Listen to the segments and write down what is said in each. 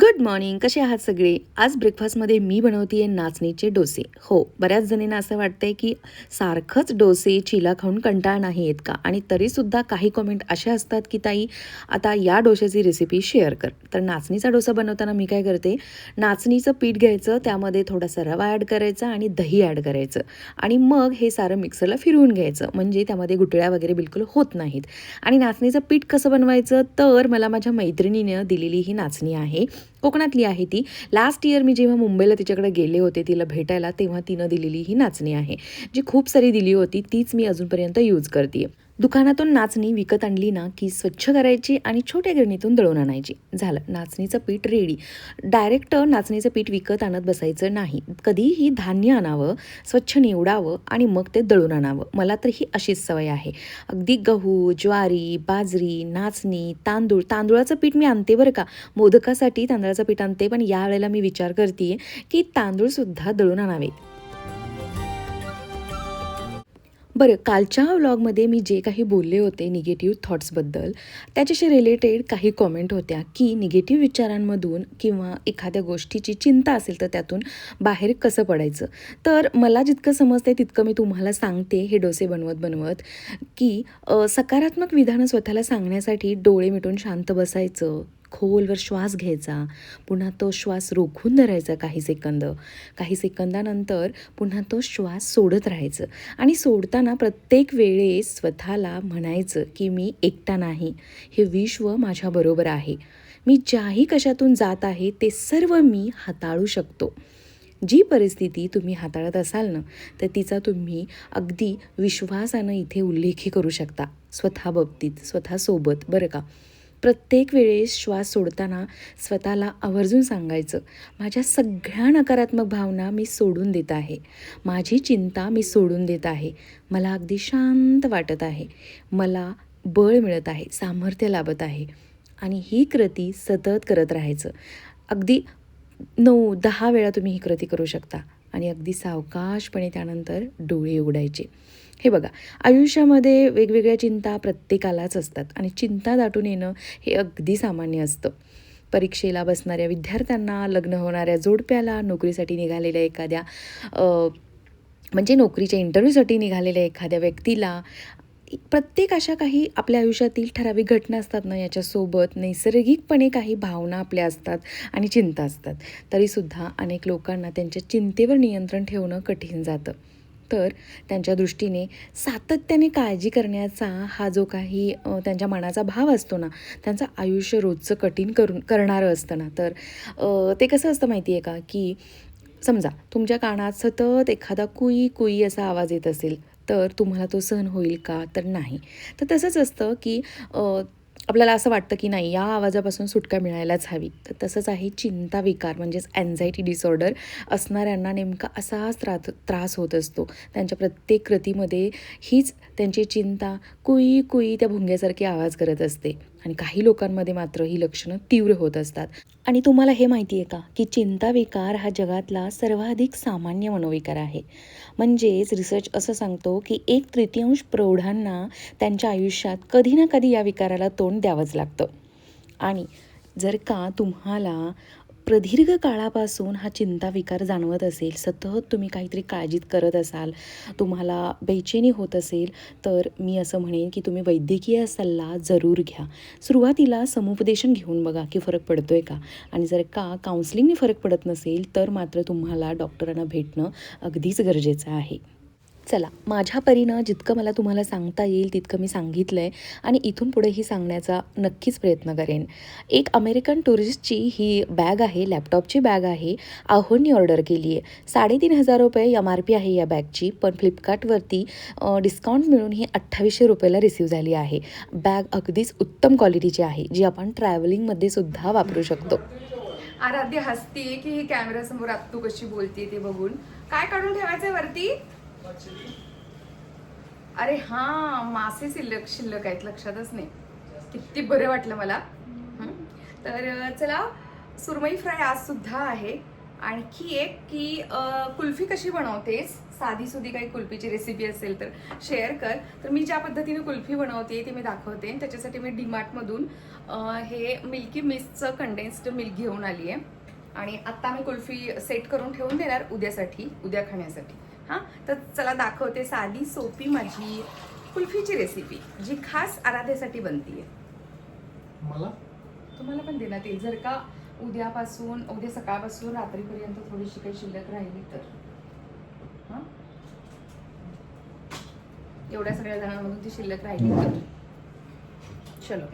Good morning कसे आहात सगळे? आज ब्रेकफास्टमध्ये मी बनवते नाचणीचे डोसे. हो बऱ्याच जणींना असं वाटतंय की सारखंच डोसे चिला खाऊन कंटाळ नाही येत का? आणि तरीसुद्धा काही कमेंट अशा असतात की ताई आता या डोशाची रेसिपी शेअर कर. तर नाचणीचा डोसा बनवताना मी काय करते? नाचणीचं पीठ घ्यायचं त्यामध्ये थोडासा रवा ॲड करायचा आणि दही ॲड करायचं. आणि मग हे सारं मिक्सरला फिरवून घ्यायचं. म्हणजे त्यामध्ये गुटळ्या वगैरे बिलकुल होत नाहीत. आणि नाचणीचं पीठ कसं बनवायचं? तर मला माझ्या मैत्रिणीनं दिलेली ही नाचणी आहे. कोकणातली आहे ती. लास्ट इयर मी जेव्हा मुंबईला तिच्याकडे गेले होते तिला भेटायला तेव्हा तिनं दिलेली ही नाचणी आहे. जी खूप सारी दिली होती तीच मी अजूनपर्यंत यूज करते दुकानातून नाचणी विकत आणली ना की स्वच्छ करायची आणि छोट्या गिरणीतून दळून आणायची. झालं. नाचणीचं पीठ रेडी डायरेक्ट नाचणीचं पीठ विकत आणत बसायचं नाही. कधीही धान्य आणावं स्वच्छ निवडावं आणि मग ते दळून आणावं. मला तर ही अशीच सवय आहे. अगदी गहू ज्वारी बाजरी नाचणी तांदूळ. तांदूळाचं पीठ मी आणते बरं का? मोदकासाठी तांदळाचं पीठ आणते पण यावेळेला मी विचार करते की तांदूळसुद्धा दळून आणावे बरं कालच्या व्लॉगमध्ये मी जे काही बोलले होते निगेटिव्ह थॉट्सबद्दल त्याच्याशी रिलेटेड काही कॉमेंट होत्या की निगेटिव्ह विचारांमधून किंवा एखाद्या गोष्टीची चिंता असेल तर त्यातून बाहेर कसं पडायचं? तर मला जितकं समजते तितकं मी तुम्हाला सांगते हे डोसे बनवत बनवत की सकारात्मक विधानं स्वतःला सांगण्यासाठी डोळे मिटून शांत बसायचं खोलवर श्वास घ्यायचा. पुन्हा तो श्वास रोखून धरायचा काही सेकंद. काही सेकंदानंतर पुन्हा तो श्वास सोडत राहायचं. आणि सोडताना प्रत्येक वेळेस स्वतःला म्हणायचं की मी एकटा नाही. हे विश्व माझ्याबरोबर आहे. मी ज्याही कशातून जात आहे ते सर्व मी हाताळू शकतो. जी परिस्थिती तुम्ही हाताळत असाल ना तर तिचा तुम्ही अगदी विश्वासानं इथे उल्लेखही करू शकता. स्वतः बाबतीत स्वतःसोबत बरं का? प्रत्येक वेळेस श्वास सोडताना स्वतःला आवर्जून सांगायचं माझ्या सगळ्या नकारात्मक भावना मी सोडून देत आहे. माझी चिंता मी सोडून देत आहे. मला अगदी शांत वाटत आहे. मला बळ मिळत आहे. सामर्थ्य लाभत आहे. आणि ही कृती सतत करत राहायचं. अगदी नऊ दहा वेळा तुम्ही ही कृती करू शकता आणि अगदी सावकाशपणे त्यानंतर डोळे उघडायचे. हे बघा आयुष्यामध्ये वेगवेगळ्या चिंता प्रत्येकालाच असतात आणि चिंता दाटून येणं हे अगदी सामान्य असतं. परीक्षेला बसणाऱ्या विद्यार्थ्यांना लग्न होणाऱ्या जोडप्याला नोकरीसाठी निघालेल्या एखाद्या म्हणजे नोकरीच्या इंटरव्ह्यूसाठी निघालेल्या एखाद्या व्यक्तीला प्रत्येक अशा काही आपल्या आयुष्यातील ठराविक घटना असतात ना याच्यासोबत नैसर्गिकपणे काही भावना आपल्या असतात आणि चिंता असतात. तरीसुद्धा अनेक लोकांना त्यांच्या चिंतेवर नियंत्रण ठेवणं कठीण जातं. तर त्यांच्या दृष्टीने सातत्याने काळजी करण्याचा हा जो काही त्यांच्या मनाचा भाव असतो ना त्यांचं आयुष्य रोजचं कठीण करून करणारं असतं ना. तर ते कसं असतं माहिती आहे का? की समजा तुमच्या कानात सतत एखादा कुई कुई असा आवाज येत असेल तर तुम्हाला तो सहन होईल का? तर नाही. तर तसंच असतं की आपल्याला असं वाटतं की नाही या आवाजापासून सुटका मिळायलाच हवी. तर तसंच आहे चिंता विकार म्हणजेच अँझायटी डिसऑर्डर असणाऱ्यांना नेमका असाच त्रास त्रास होत असतो. त्यांच्या प्रत्येक कृतीमध्ये हीच त्यांची चिंता कुई कुई त्या भुंग्यासारखी आवाज करत असते. आणि काही लोकांमध्ये मात्र ही लक्षणं तीव्र होत असतात. आणि तुम्हाला हे माहिती आहे का की चिंता विकार हा जगातला सर्वाधिक सामान्य मनोविकार आहे. म्हणजेच रिसर्च असं सांगतो की एक तृतीयांश प्रौढांना त्यांच्या आयुष्यात कधी ना कधी या विकाराला तोंड द्यावंच लागतं. आणि जर का तुम्हाला प्रदीर्घ काळापासून हा चिंता विकार जाणवत असेल सतत तुम्ही काहीतरी काळजीत करत असाल तुम्हाला बेचैनी होत असेल तर मी असं म्हणेन की तुम्ही वैद्यकीय सल्ला जरूर घ्या. सुरुवातीला समुपदेशन घेऊन बघा की फरक पडतो आहे का? आणि जर का काउन्सिलिंगने फरक पडत नसेल तर मात्र तुम्हाला डॉक्टरांना भेटणं अगदीच गरजेचं आहे. चला माझ्या परीनं जितकं मला तुम्हाला सांगता येईल तितकं मी सांगितलं आहे आणि इथून पुढेही सांगण्याचा नक्कीच प्रयत्न करेन. एक अमेरिकन टुरिस्टची ही बॅग आहे लॅपटॉपची बॅग आहे आहोनी ऑर्डर केली आहे. साडेतीन हजार रुपये एम आर पी आहे या बॅगची पण फ्लिपकार्टवरती डिस्काउंट मिळून ही अठ्ठावीसशे रुपयाला रिसीव्ह झाली आहे. बॅग अगदीच उत्तम क्वालिटीची आहे जी आपण ट्रॅव्हलिंगमध्ये सुद्धा वापरू शकतो. आराध्य हसतीये की ही कॅमेऱ्यासमोर तू कशी बोलते ते बघून. काय काढून ठेवायचंय वरती? अरे हा मासे शिल्लक शिल्लक आहेत लक्षातच नाही. किती बरं वाटलं मला. तर चला सुरमई फ्राय आज सुद्धा आहे. आणखी एक की कुल्फी कशी बनवतेस? साधी सुधी काही कुल्फीची रेसिपी असेल तर शेअर कर. तर मी ज्या पद्धतीने कुल्फी बनवते ती मी दाखवते. आणि त्याच्यासाठी मी डीमार्टमधून हे मिल्की मिस्टचं कंडेन्स्ड मिल्क घेऊन आली आहे आणि आत्ता मी कुल्फी सेट करून ठेवून देणार उद्यासाठी उद्या खाण्यासाठी. हां? तर चला दाखवते साधी सोपी माझी कुल्फीची रेसिपी जी खास आराध्यासाठी बनतीये. मला? तुम्हाला पण देण्यात येईल जर का उद्यापासून उद्या सकाळपासून रात्रीपर्यंत थोडीशी काही शिल्लक राहिली तर. हां? एवढ्या सगळ्या जणांमधून ती शिल्लक राहिली तर. चलो.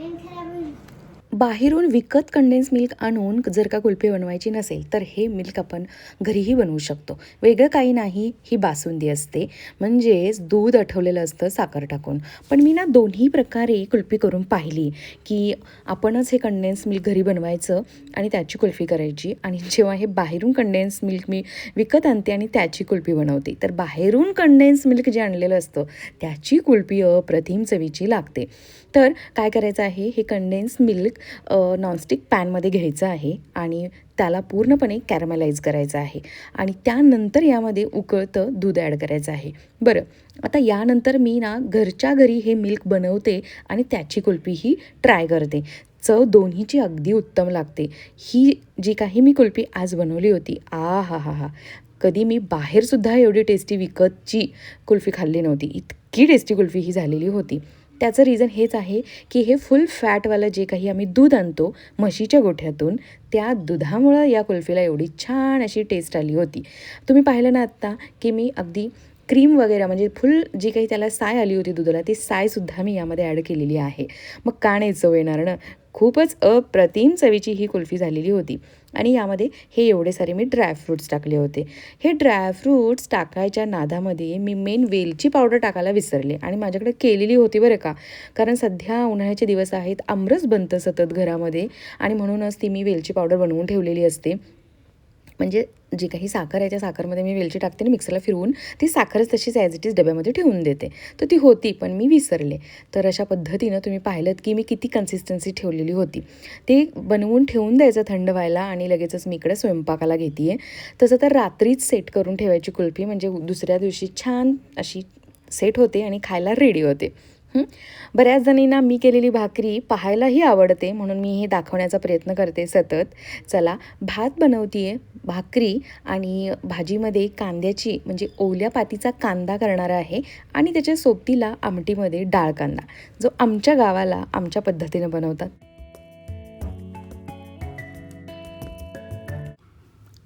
बाहेरून विकत कंडेन्स मिल्क आणून जर का कुल्फी बनवायची नसेल तर हे मिल्क आपण घरीही बनवू शकतो. वेगळं काही नाही ही बासुंदी असते. म्हणजेच दूध आठवलेलं असतं साखर टाकून. पण मी ना दोन्ही प्रकारे कुल्फी करून पाहिली की आपणच हे कंडेन्स मिल्क घरी बनवायचं आणि त्याची कुल्फी करायची. आणि जेव्हा हे बाहेरून कंडेन्स मिल्क मी विकत आणते आणि त्याची कुल्फी बनवते तर बाहेरून कंडेन्स मिल्क जे आणलेलं असतं त्याची कुल्फी अप्रतिम चवीची लागते. तर काय करायचं आहे? हे कंडेन्स मिल्क नॉनस्टिक पॅनमध्ये घ्यायचं आहे आणि त्याला पूर्णपणे कॅरमलाइज करायचं आहे. आणि त्यानंतर यामध्ये उकळतं दूध ॲड करायचं आहे. बरं आता यानंतर मी ना घरच्या घरी हे मिल्क बनवते आणि त्याची कुल्फीही ट्राय करते. चव दोन्हीची अगदी उत्तम लागते. ही जी काही मी कुल्फी आज बनवली होती आ हा हा हा कधी मी बाहेरसुद्धा एवढी टेस्टी विकतची कुल्फी खाल्ली नव्हती. इतकी टेस्टी कुल्फी ही झालेली होती. त्याचं रिझन हेच आहे की हे फुल फॅटवालं जे काही आम्ही दूध आणतो म्हशीच्या गोठ्यातून त्या दुधामुळं या कुल्फीला एवढी छान अशी टेस्ट आली होती. तुम्ही पाहिलं ना आत्ता की मी अगदी क्रीम वगैरे म्हणजे फुल जी काही त्याला साय आली होती दुधाला ती सायसुद्धा मी यामध्ये ॲड केलेली आहे. मग का नाही चव येणार ना? खूपच अप्रतिम चवीची ही कुल्फी झालेली होती. आणि यामध्ये हे एवढे सारे मी ड्रायफ्रूट्स टाकले होते. हे ड्रायफ्रूट्स टाकायच्या नादामध्ये मी मेन वेलची पावडर टाकायला विसरले. आणि माझ्याकडे केलेली होती बरं का. कारण सध्या उन्हाळ्याचे दिवस आहेत आमरस बनतं सतत घरामध्ये. आणि म्हणूनच ती मी वेलची पावडर बनवून ठेवलेली असते. म्हणजे जी काही साखर आहे त्या साखरमध्ये मी वेलची टाकते आणि मिक्सरला फिरवून ती साखरच तशीच ॲज इट इज डब्यामध्ये ठेवून देते. तर ती होती पण मी विसरले. तर अशा पद्धतीनं तुम्ही पाहिलं की मी किती कन्सिस्टन्सी ठेवलेली होती. ते बनवून ठेवून द्यायचं थंड व्हायला आणि लगेचच मी इकडे स्वयंपाकाला घेते आहे तसं तर रात्रीच सेट करून ठेवायची कुल्फी म्हणजे दुसऱ्या दिवशी छान अशी सेट होते आणि खायला रेडी होते. बऱ्याच जणींना मी केलेली भाकरी पाहायलाही आवडते म्हणून मी हे दाखवण्याचा प्रयत्न करते सतत. चला भात बनवते आहे भाकरी आणि भाजीमध्ये कांद्याची म्हणजे ओल्या पातीचा कांदा करणार आहे आणि त्याच्या सोबतीला आमटीमध्ये डाळ कांदा जो आमच्या गावाला आमच्या पद्धतीनं बनवतात.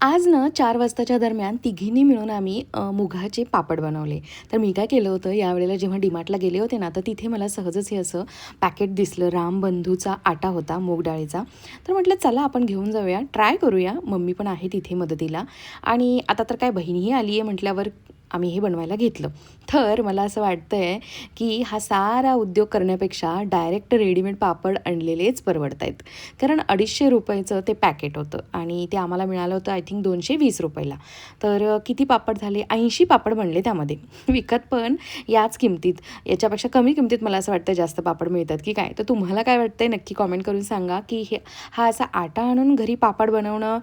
आज ना चार वाजताच्या दरम्यान तिघींनी मिळून आम्ही मुगाचे पापड बनवले. तर मी काय केलं होतं यावेळेला जेव्हा डिमार्टला गेले होते ना तर तिथे मला सहजच हे असं पॅकेट दिसलं रामबंधूचा आटा होता मूग डाळीचा. तर म्हटलं चला आपण घेऊन जाऊया ट्राय करूया. मम्मी पण आहे तिथे मदतीला. आणि आता तर काय बहिणीही आली आहे म्हटल्यावर आम्ही हे बनवायला घेतलं. तर मला असं वाटतं आहे की हा सारा उद्योग करण्यापेक्षा डायरेक्ट रेडीमेड पापड आणलेलेच परवडत आहेत. कारण अडीचशे रुपयाचं ते पॅकेट होतं आणि ते आम्हाला मिळालं होतं आय थिंक दोनशे वीस रुपयाला. तर किती पापड झाले? ऐंशी पापड बनले त्यामध्ये. विकत पण याच किमतीत. याच्यापेक्षा कमी किमतीत मला असं वाटतं जास्त पापड मिळतात की काय? तर तुम्हाला काय वाटतंय? नक्की कॉमेंट करून सांगा की हे हा असा आटा आणून घरी पापड बनवणं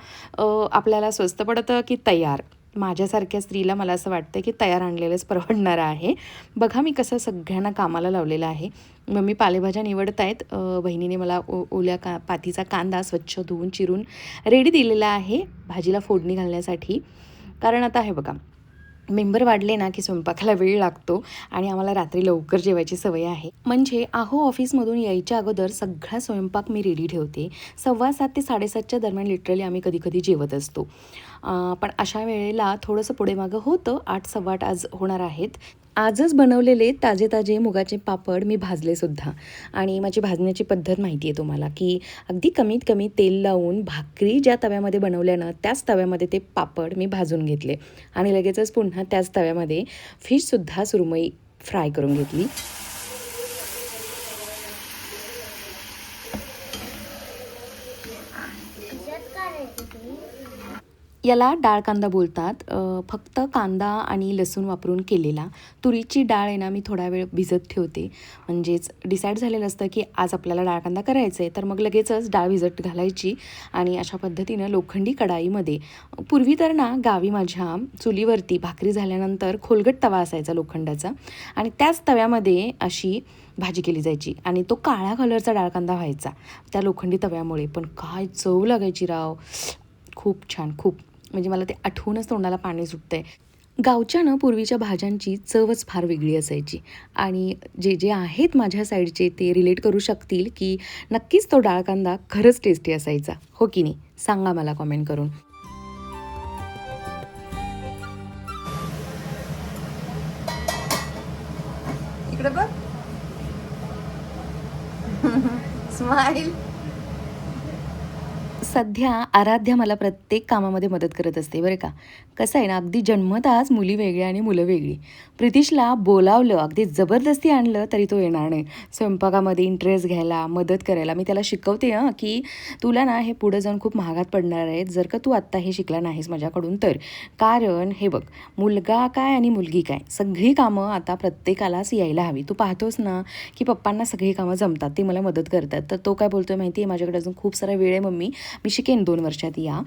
आपल्याला स्वस्त पडतं की तयार? माझ्यासारख्या स्त्रीला मला असं वाटतं की तयार आणलेलंच परवडणारं आहे. बघा मी कसं सगळ्यांना कामाला लावलेलं आहे. मग मी पालेभाज्या निवडत आहेत बहिणीने मला ओ ओल्या का पातीचा कांदा स्वच्छ धुवून चिरून रेडी दिलेला आहे भाजीला फोडणी घालण्यासाठी. कारण आता आहे बघा मेंबर वाढले ना की स्वयंपाकाला वेळ लागतो आणि आम्हाला रात्री लवकर जेवायची सवय आहे. म्हणजे आहो ऑफिसमधून यायच्या अगोदर सगळा स्वयंपाक मी रेडी ठेवते. सव्वा सात ते साडेसातच्या दरम्यान लिटरली आम्ही कधी कधी जेवत असतो. पण अशा वेळेला थोडंसं पुढे मागं होतं. आठ सव्वा आठ आज होणार आहेत. आजच बनवलेले ताजे ताजे मुगाचे पापड मी भाजले सुद्धा. आणि माझी भाजण्याची पद्धत माहिती आहे तुम्हाला की अगदी कमीत कमी तेल लावून भाकरी ज्या तव्यामध्ये बनवल्यानं त्याच तव्यामध्ये ते पापड मी भाजून घेतले. आणि लगेचच पुन्हा त्याच तव्यामध्ये फिशसुद्धा सुरमई फ्राय करून घेतली. याला डाळ कांदा बोलतात. फक्त कांदा आणि लसूण वापरून केलेला. तुरीची डाळ आहे ना मी थोडा वेळ भिजत ठेवते. म्हणजेच डिसाईड झालेलं असतं की आज आपल्याला डाळ कांदा करायचा आहे तर मग लगेचच डाळ भिजत घालायची आणि अशा पद्धतीनं लोखंडी कढाईमध्ये. पूर्वी तर ना गावी माझ्या चुलीवरती भाकरी झाल्यानंतर खोलगट तवा असायचा लोखंडाचा आणि त्याच तव्यामध्ये अशी भाजी केली जायची आणि तो काळ्या कलरचा डाळ कांदा व्हायचा त्या लोखंडी तव्यामुळे. पण काय चव लागायची राव. खूप छान खूप. म्हणजे मला ते आठवूनच तोंडाला पाणी सुटतंय. गावच्या ना पूर्वीच्या भाज्यांची चवच फार वेगळी असायची. आणि जे जे आहेत माझ्या साईडचे ते रिलेट करू शकतील की नक्कीच तो डाळ कांदा खरंच टेस्टी असायचा. हो की नाही? सांगा मला कॉमेंट करून. इकडे बघ. स्माईल सध्या आराध्या मला प्रत्येक कामामध्ये मदत करत असते बरं का? कसं आहे ना अगदी जन्मताच मुली वेगळ्या आणि मुलं वेगळी. प्रितिशला बोलावलं अगदी जबरदस्ती आणलं तरी तो येणार नाही. स्वयंपाकामध्ये इंटरेस्ट घ्यायला मदत करायला. मी त्याला शिकवते हां की तुला ना हे पुढं जाऊन खूप महागात पडणार आहेत. जर का तू आत्ता हे शिकला नाहीस माझ्याकडून तर. कारण हे बघ मुलगा काय आणि मुलगी काय? सगळी कामं आता प्रत्येकालाच यायला हवी. तू पाहतोस ना की पप्पांना सगळी कामं जमतात ते मला मदत करतात. तर तो काय बोलतोय माहिती आहे माझ्याकडे अजून खूप सारा वेळ आहे मम्मी. मी शिकेन दोन वर्षात या.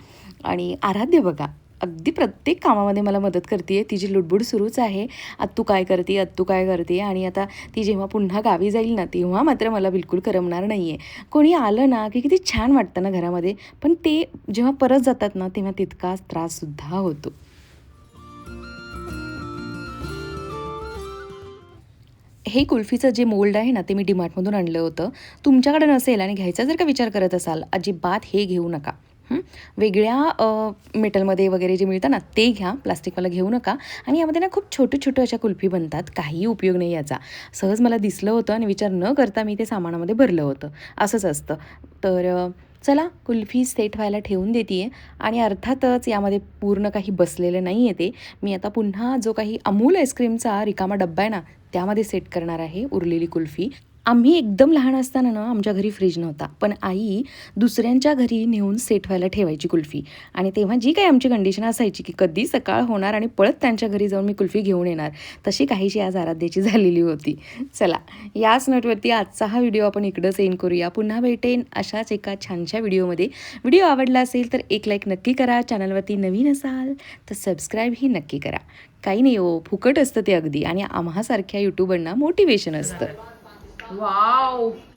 आणि आराध्य बघा अगदी प्रत्येक कामामध्ये मला मदत करते तिची लुडबुड सुरूच आहे. आत्तू काय करते आत्तू काय करते? आणि आता ती जेव्हा पुन्हा गावी जाईल ना तेव्हा मात्र मला बिलकुल करमणार नाही आहे कोणी आलं ना की किती छान वाटतं ना घरामध्ये. पण ते जेव्हा परत जातात ना तेव्हा तितकाच त्राससुद्धा होतो. हे कुल्फीचं जे मोल्ड आहे ना ते मी डीमार्टमधून आणलं होतं. तुमच्याकडे नसेल आणि घ्यायचा जर का विचार करत असाल अजिबात हे घेऊ नका. वेगळ्या मेटलमध्ये वगैरे जे मिळतं ना ते घ्या. प्लास्टिकवाला घेऊ नका. आणि यामध्ये ना खूप छोटे छोटे अशा कुल्फी बनतात. काहीही उपयोग नाही याचा. सहज मला दिसलं होतं आणि विचार न करता मी ते सामानामध्ये भरलं होतं. असंच असतं. तर चला कुल्फी सेट व्हायला ठेवून देते आहे आणि अर्थातच यामध्ये पूर्ण काही बसलेलं नाही आहे ते. मी आता पुन्हा जो काही अमूल आईस्क्रीमचा रिकामा डब्बा आहे ना त्यामध्ये सेट करणार आहे उरलेली कुल्फी. आम्ही एकदम लहान असताना ना आमच्या घरी फ्रीज नव्हता. पण आई दुसऱ्यांच्या घरी नेऊन सेट व्हायला ठेवायची कुल्फी. आणि तेव्हा जी काही आमची कंडिशन असायची की कधी सकाळ होणार आणि पळत त्यांच्या घरी जाऊन मी कुल्फी घेऊन येणार तशी काहीशी आज आराध्याची झालेली होती. चला याच नोटवरती आजचा हा व्हिडिओ आपण इकडं सेंड करूया. पुन्हा भेटेन अशाच एका छानशा व्हिडिओमध्ये व्हिडिओ आवडला असेल तर एक लाईक नक्की करा. चॅनलवरती नवीन असाल तर सबस्क्राईबही नक्की करा. काही नाही हो फुकट असतं ते अगदी. आणि आम्हासारख्या यूट्यूबरना मोटिवेशन असतं. Uau!